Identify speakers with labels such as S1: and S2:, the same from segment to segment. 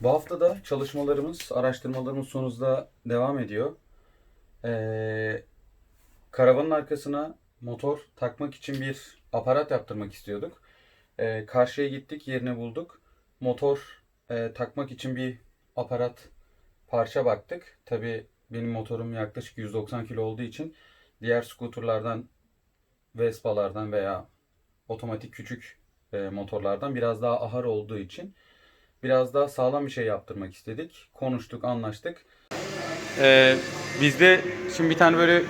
S1: Bu hafta da çalışmalarımız, araştırmalarımız sonunda devam ediyor. Ee, karavanın arkasına motor takmak için bir aparat yaptırmak istiyorduk. Ee, karşıya gittik, yerini bulduk. Motor e, takmak için bir aparat parça baktık. Tabii benim motorum yaklaşık 190 kilo olduğu için diğer skuterlardan, Vespa'lardan veya otomatik küçük e, motorlardan biraz daha ağır olduğu için biraz daha sağlam bir şey yaptırmak istedik. Konuştuk, anlaştık. Ee, bizde şimdi bir tane böyle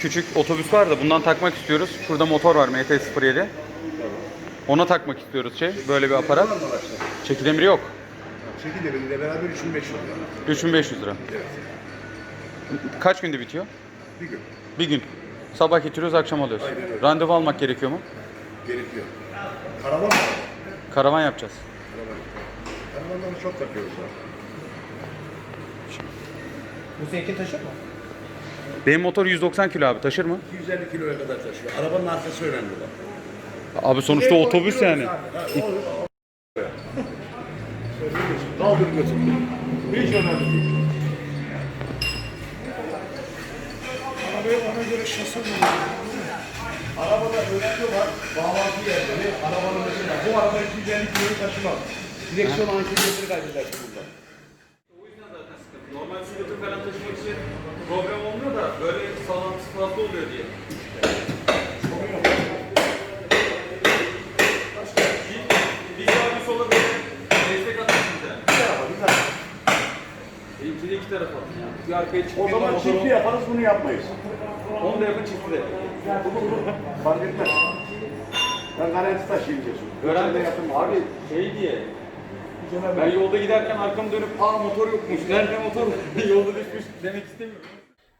S1: küçük otobüs var da bundan takmak istiyoruz. Şurada motor var MT-07. Ona takmak istiyoruz şey, böyle bir aparat. Çeki demiri yok.
S2: Çekil demiriyle beraber 3500 lira.
S1: 3500 lira.
S2: Evet.
S1: Kaç günde bitiyor?
S2: Bir gün.
S1: Bir gün. Sabah getiriyoruz, akşam alıyoruz.
S2: Aynen öyle.
S1: Randevu almak gerekiyor mu?
S2: Gerekiyor. Karavan mı?
S1: Karavan yapacağız.
S2: Karavanları çok takıyoruz ya.
S3: Bu seninki taşır mı?
S1: Benim motor 190 kilo abi, taşır mı?
S2: 250 kiloya kadar taşıyor. Arabanın arkası önemli olan.
S1: Abi sonuçta otobüs yani.
S2: Kaldır götür. Hiç önemli değil.
S3: Arabaya ona göre şase
S2: Arabada ölçü var, bağlantı yerleri, arabanın mesela. Bu araba 250 kiloyu taşımaz. Direksiyon antibiyotik kaybedersin burada.
S1: O yüzden zaten sıkıntı. Normal scooter falan taşımak için problem olmuyor da böyle sağlantısı fazla oluyor diye. Bir sağ bir sola böyle destek.
S2: Bir tarafa, bir.
S1: Benimki de iki. Bir arkaya
S2: O zaman çiftli yaparız, bunu yapmayız.
S1: Onu da yapın çiftli de.
S2: Fark etmez. Ben garanti taşıyayım diyorsun.
S1: Öğrendim.
S2: Ölçüde yapın
S1: Abi şey diye. Ben yolda giderken arkamı dönüp aa motor yokmuş. Nerede motor? yolda düşmüş demek istemiyorum.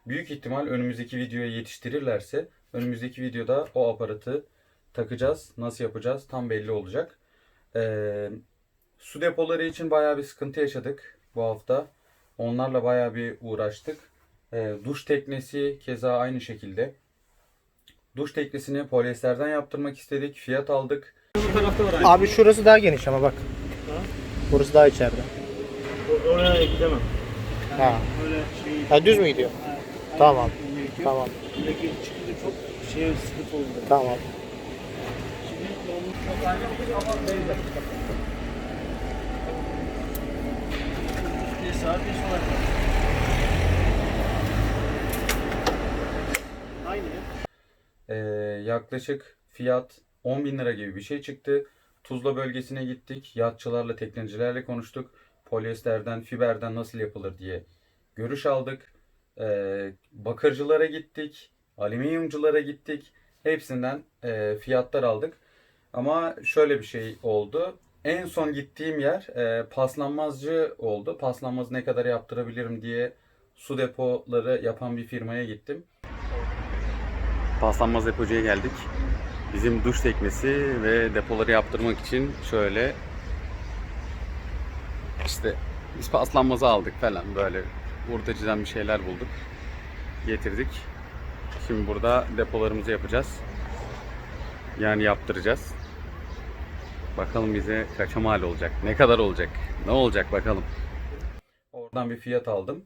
S1: Büyük ihtimal önümüzdeki videoya yetiştirirlerse önümüzdeki videoda o aparatı takacağız. Nasıl yapacağız tam belli olacak. Ee, su depoları için bayağı bir sıkıntı yaşadık bu hafta. Onlarla bayağı bir uğraştık. Ee, duş teknesi keza aynı şekilde. Duş teknesini polyesterden yaptırmak istedik. Fiyat aldık.
S3: Abi şurası daha geniş ama bak. Burası daha içeride.
S4: Oraya gidemem.
S3: Ha.
S4: Öyle şey
S3: Ha düz mü gidiyor? Tamam. Tamam.
S4: Buradaki çıkınca çok şey sıkıntı olur.
S3: Tamam.
S1: Ee, yaklaşık fiyat 10 bin lira gibi bir şey çıktı. Tuzla bölgesine gittik. Yatçılarla, teknecilerle konuştuk. Polyesterden, fiberden nasıl yapılır diye görüş aldık. Ee, bakırcılara gittik. Alüminyumculara gittik. Hepsinden e, fiyatlar aldık. Ama şöyle bir şey oldu. En son gittiğim yer e, paslanmazcı oldu. Paslanmaz ne kadar yaptırabilirim diye su depoları yapan bir firmaya gittim. Paslanmaz depocuya geldik. Bizim duş teknesi ve depoları yaptırmak için şöyle işte biz paslanmazı aldık falan böyle hurdacıdan bir şeyler bulduk. Getirdik. Şimdi burada depolarımızı yapacağız. Yani yaptıracağız. Bakalım bize kaça mal olacak? Ne kadar olacak? Ne olacak bakalım. Oradan bir fiyat aldım.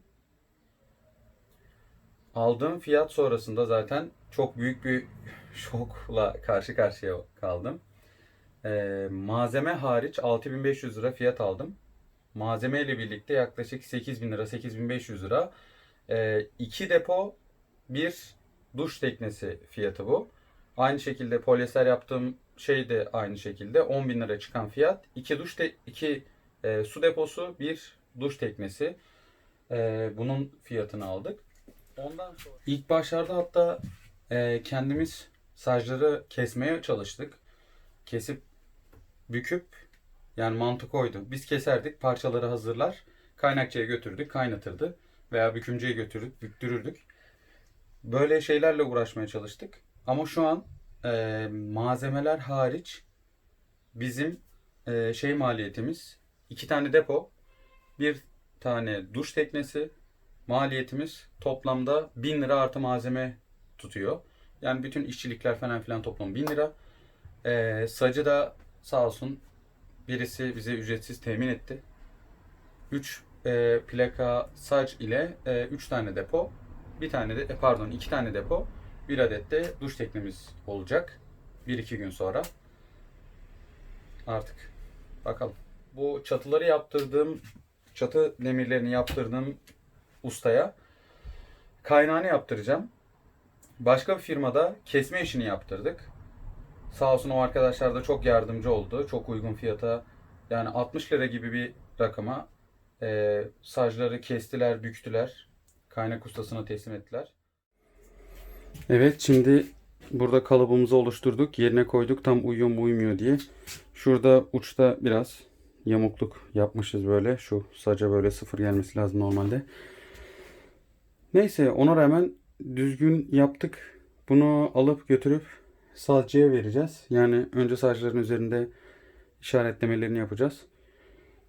S1: Aldığım fiyat sonrasında zaten çok büyük bir şokla karşı karşıya kaldım. Ee, malzeme hariç 6500 lira fiyat aldım. Malzeme ile birlikte yaklaşık 8000 lira, 8500 lira. Ee, iki depo, bir duş teknesi fiyatı bu. Aynı şekilde polyester yaptığım şey de aynı şekilde 10 bin lira çıkan fiyat. İki duş te- iki e, su deposu, bir duş teknesi. Ee, bunun fiyatını aldık. Ondan sonra ilk başlarda hatta e, kendimiz sajları kesmeye çalıştık. Kesip büküp yani mantık oydu. Biz keserdik, parçaları hazırlar, kaynakçıya götürdük, kaynatırdı veya bükümcüye götürürdük, büktürürdük. Böyle şeylerle uğraşmaya çalıştık. Ama şu an e, malzemeler hariç bizim e, şey maliyetimiz iki tane depo, bir tane duş teknesi, maliyetimiz toplamda 1000 lira artı malzeme tutuyor. Yani bütün işçilikler falan filan toplam 1000 lira. Ee, sacı da sağ olsun birisi bize ücretsiz temin etti. 3 e, plaka sac ile 3 tane depo, bir tane de e, pardon 2 tane depo, bir adet de duş teknemiz olacak. 1-2 gün sonra. Artık bakalım. Bu çatıları yaptırdığım, çatı demirlerini yaptırdığım ustaya kaynağını yaptıracağım. Başka bir firmada kesme işini yaptırdık. Sağ olsun o arkadaşlar da çok yardımcı oldu. Çok uygun fiyata yani 60 lira gibi bir rakama e, sacları kestiler, büktüler. Kaynak ustasına teslim ettiler. Evet şimdi burada kalıbımızı oluşturduk. Yerine koyduk tam uyuyor mu uymuyor diye. Şurada uçta biraz yamukluk yapmışız böyle. Şu saca böyle sıfır gelmesi lazım normalde. Neyse ona rağmen düzgün yaptık. Bunu alıp götürüp sazcıya vereceğiz. Yani önce sacların üzerinde işaretlemelerini yapacağız.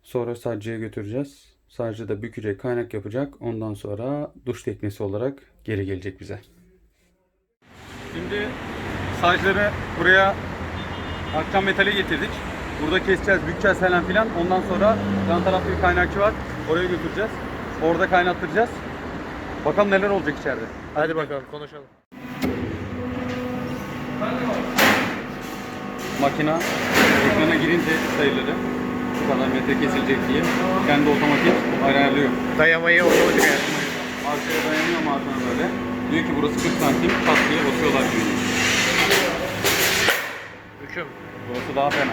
S1: Sonra saccıya götüreceğiz. Saccı da bükecek, kaynak yapacak. Ondan sonra duş teknesi olarak geri gelecek bize. Şimdi sacları buraya akşam metali getirdik. Burada keseceğiz, bükeceğiz falan filan. Ondan sonra yan tarafta bir kaynakçı var. Oraya götüreceğiz. Orada kaynattıracağız. Bakalım neler olacak içeride.
S3: Hadi bakalım konuşalım.
S1: Makina ekrana girince sayıları bu kadar metre kesilecek diye kendi otomatik ayarlıyor.
S3: Dayamayı otomatik
S1: Arkaya dayanıyor mu arkana böyle. Diyor ki burası 40 santim pat diye basıyorlar diyor.
S3: Hüküm.
S1: Burası daha fena.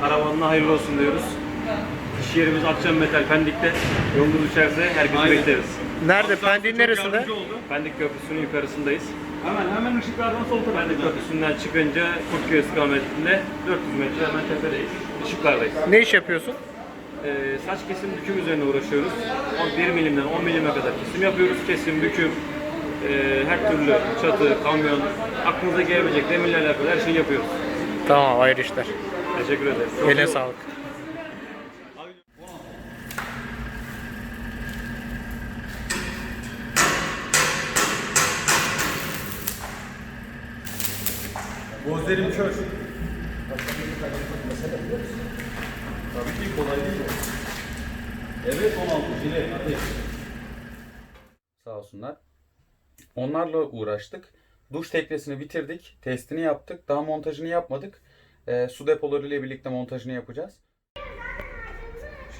S4: Karavanına hayırlı olsun diyoruz. İş yerimiz Akçam Metal Pendik'te. Yolunuz düşerse herkesi
S1: Aynen.
S4: bekleriz.
S3: Nerede? Pendik'in neresinde?
S4: Pendik Köprüsü'nün yukarısındayız.
S1: Hemen hemen ışıklardan sol tarafta.
S4: Pendik Köprüsü'nden çıkınca Kurtköy istikametinde 400 metre hemen tepedeyiz. Işıklardayız.
S3: Ne iş yapıyorsun?
S4: Ee, saç kesim büküm üzerine uğraşıyoruz. 1 milimden 10 milime kadar kesim yapıyoruz. Kesim, büküm, e, her türlü çatı, kamyon, aklınıza gelebilecek demirle alakalı her şeyi yapıyoruz.
S3: Tamam hayırlı işler.
S4: Teşekkür ederiz.
S3: Eline sağlık.
S1: Gözlerim kör. Tabii ki kolay değil. Evet 16 jile ateş. Sağ olsunlar. Onlarla uğraştık. Duş teknesini bitirdik. Testini yaptık. Daha montajını yapmadık. Ee, su depoları ile birlikte montajını yapacağız.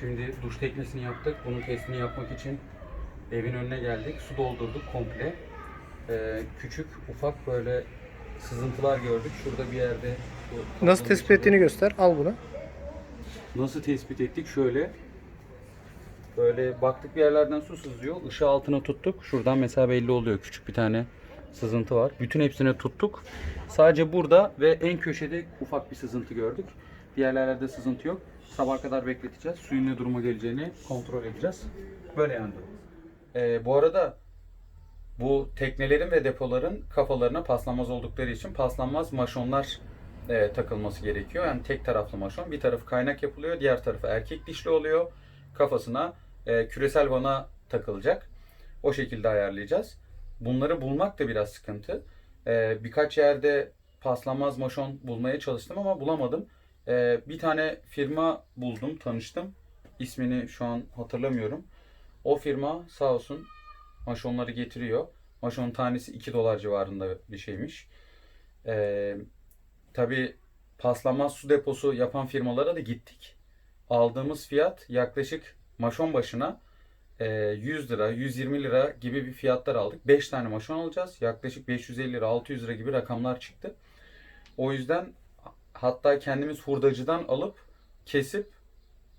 S1: Şimdi duş teknesini yaptık. Bunun testini yapmak için evin önüne geldik. Su doldurduk komple. Ee, küçük ufak böyle sızıntılar gördük. Şurada bir yerde.
S3: Nasıl tespit
S1: içinde-
S3: ettiğini göster. Al bunu.
S1: Nasıl tespit ettik? Şöyle. Böyle baktık bir yerlerden su sızıyor. Işığı altına tuttuk. Şuradan mesela belli oluyor. Küçük bir tane sızıntı var. Bütün hepsini tuttuk. Sadece burada ve en köşede ufak bir sızıntı gördük. Diğer yerlerde sızıntı yok. Sabah kadar bekleteceğiz. Suyun ne duruma geleceğini kontrol edeceğiz. Böyle yandı. Ee, bu arada bu teknelerin ve depoların kafalarına paslanmaz oldukları için paslanmaz maşonlar e, takılması gerekiyor. Yani tek taraflı maşon. Bir tarafı kaynak yapılıyor, diğer tarafı erkek dişli oluyor. Kafasına e, küresel vana takılacak. O şekilde ayarlayacağız. Bunları bulmak da biraz sıkıntı. E, birkaç yerde paslanmaz maşon bulmaya çalıştım ama bulamadım. E, bir tane firma buldum, tanıştım. İsmini şu an hatırlamıyorum. O firma sağ olsun maşonları getiriyor. Maşonun tanesi 2 dolar civarında bir şeymiş. Ee, tabii paslanmaz su deposu yapan firmalara da gittik. Aldığımız fiyat yaklaşık maşon başına 100 lira, 120 lira gibi bir fiyatlar aldık. 5 tane maşon alacağız. Yaklaşık 550 lira, 600 lira gibi rakamlar çıktı. O yüzden hatta kendimiz hurdacıdan alıp kesip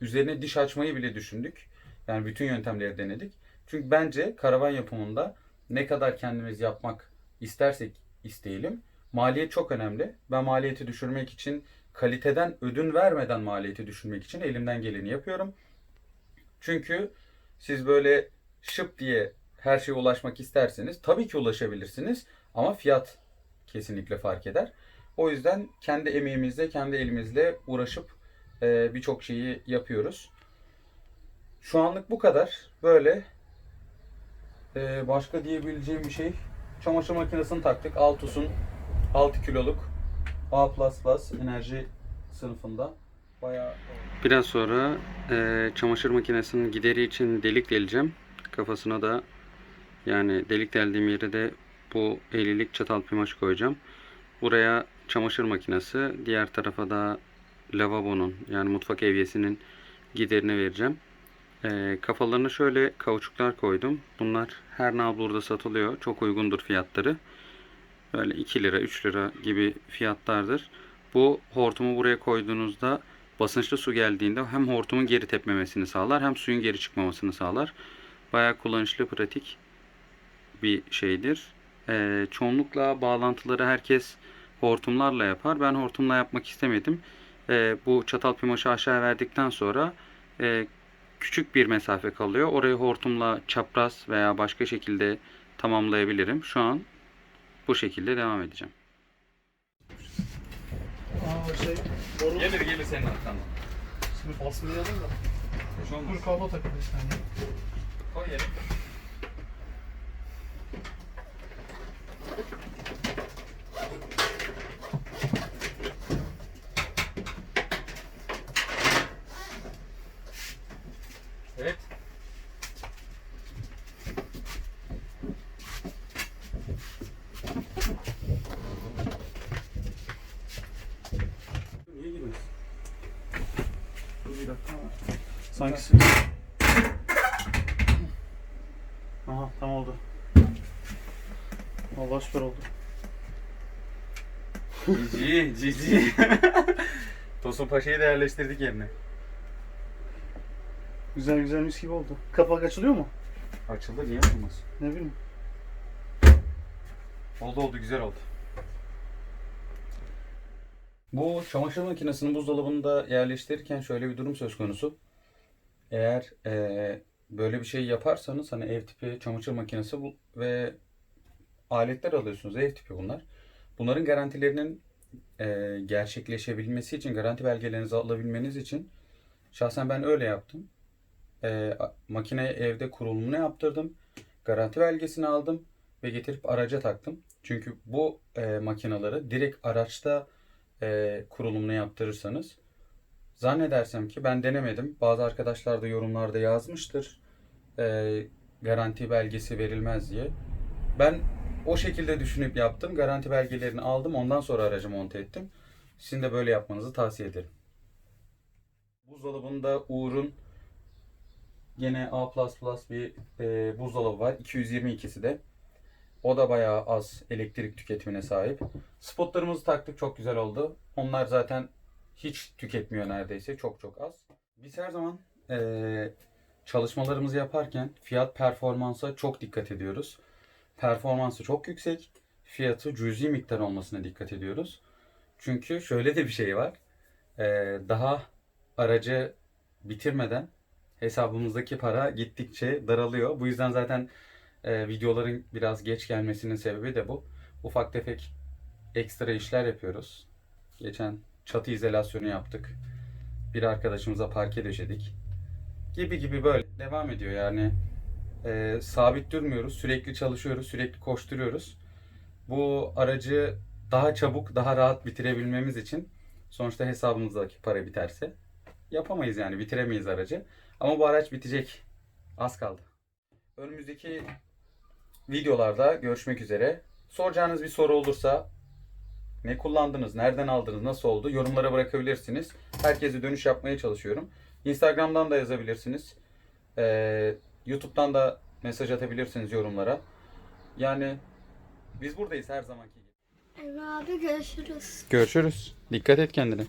S1: üzerine diş açmayı bile düşündük. Yani bütün yöntemleri denedik. Çünkü bence karavan yapımında ne kadar kendimiz yapmak istersek isteyelim maliyet çok önemli. Ben maliyeti düşürmek için kaliteden ödün vermeden maliyeti düşürmek için elimden geleni yapıyorum. Çünkü siz böyle şıp diye her şeye ulaşmak isterseniz tabii ki ulaşabilirsiniz ama fiyat kesinlikle fark eder. O yüzden kendi emeğimizle, kendi elimizle uğraşıp e, birçok şeyi yapıyoruz. Şu anlık bu kadar. Böyle. E, başka diyebileceğim bir şey. Çamaşır makinesini taktık. Altus'un 6 kiloluk A++ enerji sınıfında. Bayağı Biraz sonra e, çamaşır makinesinin gideri için delik deleceğim. Kafasına da yani delik deldiğim yere de bu 50'lik çatal pimaş koyacağım. Buraya çamaşır makinesi, diğer tarafa da lavabonun yani mutfak evyesinin giderini vereceğim. E, kafalarına şöyle kauçuklar koydum. Bunlar her nabluğurda satılıyor. Çok uygundur fiyatları. Böyle 2 lira 3 lira gibi fiyatlardır. Bu hortumu buraya koyduğunuzda basınçlı su geldiğinde hem hortumun geri tepmemesini sağlar hem suyun geri çıkmamasını sağlar. Bayağı kullanışlı, pratik bir şeydir. Ee, çoğunlukla bağlantıları herkes hortumlarla yapar. Ben hortumla yapmak istemedim. Ee, bu çatal pimaşı aşağı verdikten sonra e, küçük bir mesafe kalıyor. Orayı hortumla çapraz veya başka şekilde tamamlayabilirim. Şu an bu şekilde devam edeceğim.
S3: Aa şey boru
S1: Gelir gelir senin arkandan.
S3: şimdi basmayalım da. Dur kablo takıldı bir saniye.
S1: Koy yere. Evet. Niye girmez?
S3: Dur bir dakika. Sanki Aha tam oldu. Allah süper oldu.
S1: Cici, cici. Tosun Paşa'yı da yerleştirdik yerine.
S3: Güzel güzel mis gibi oldu. Kapak açılıyor mu?
S1: Açıldı niye açılmaz?
S3: Ne bileyim.
S1: Oldu oldu güzel oldu. Bu çamaşır makinesini buzdolabında yerleştirirken şöyle bir durum söz konusu. Eğer eee, böyle bir şey yaparsanız hani ev tipi çamaşır makinesi bu ve aletler alıyorsunuz ev tipi bunlar. Bunların garantilerinin eee, gerçekleşebilmesi için garanti belgelerinizi alabilmeniz için şahsen ben öyle yaptım. Eee makine evde kurulumunu yaptırdım. Garanti belgesini aldım ve getirip araca taktım. Çünkü bu e, makinaları direkt araçta e, kurulumunu yaptırırsanız zannedersem ki ben denemedim. Bazı arkadaşlar da yorumlarda yazmıştır. E, garanti belgesi verilmez diye. Ben o şekilde düşünüp yaptım. Garanti belgelerini aldım. Ondan sonra aracı monte ettim. Sizin de böyle yapmanızı tavsiye ederim. Buzdolabında Uğur'un Yine A++ bir e, buzdolabı var. 222'si de. O da bayağı az elektrik tüketimine sahip. Spotlarımızı taktık çok güzel oldu. Onlar zaten hiç tüketmiyor neredeyse. Çok çok az. Biz her zaman e, çalışmalarımızı yaparken fiyat performansa çok dikkat ediyoruz. Performansı çok yüksek. Fiyatı cüzi miktar olmasına dikkat ediyoruz. Çünkü şöyle de bir şey var. E, daha aracı bitirmeden hesabımızdaki para gittikçe daralıyor. Bu yüzden zaten e, videoların biraz geç gelmesinin sebebi de bu. Ufak tefek ekstra işler yapıyoruz. Geçen çatı izolasyonu yaptık. Bir arkadaşımıza parke döşedik. Gibi gibi böyle devam ediyor yani. E, sabit durmuyoruz. Sürekli çalışıyoruz. Sürekli koşturuyoruz. Bu aracı daha çabuk, daha rahat bitirebilmemiz için sonuçta hesabımızdaki para biterse yapamayız yani bitiremeyiz aracı. Ama bu araç bitecek. Az kaldı. Önümüzdeki videolarda görüşmek üzere. Soracağınız bir soru olursa ne kullandınız, nereden aldınız, nasıl oldu yorumlara bırakabilirsiniz. Herkese dönüş yapmaya çalışıyorum. Instagram'dan da yazabilirsiniz. Ee, YouTube'dan da mesaj atabilirsiniz yorumlara. Yani biz buradayız her zamanki gibi.
S5: Emre abi görüşürüz.
S1: Görüşürüz. Dikkat et kendine.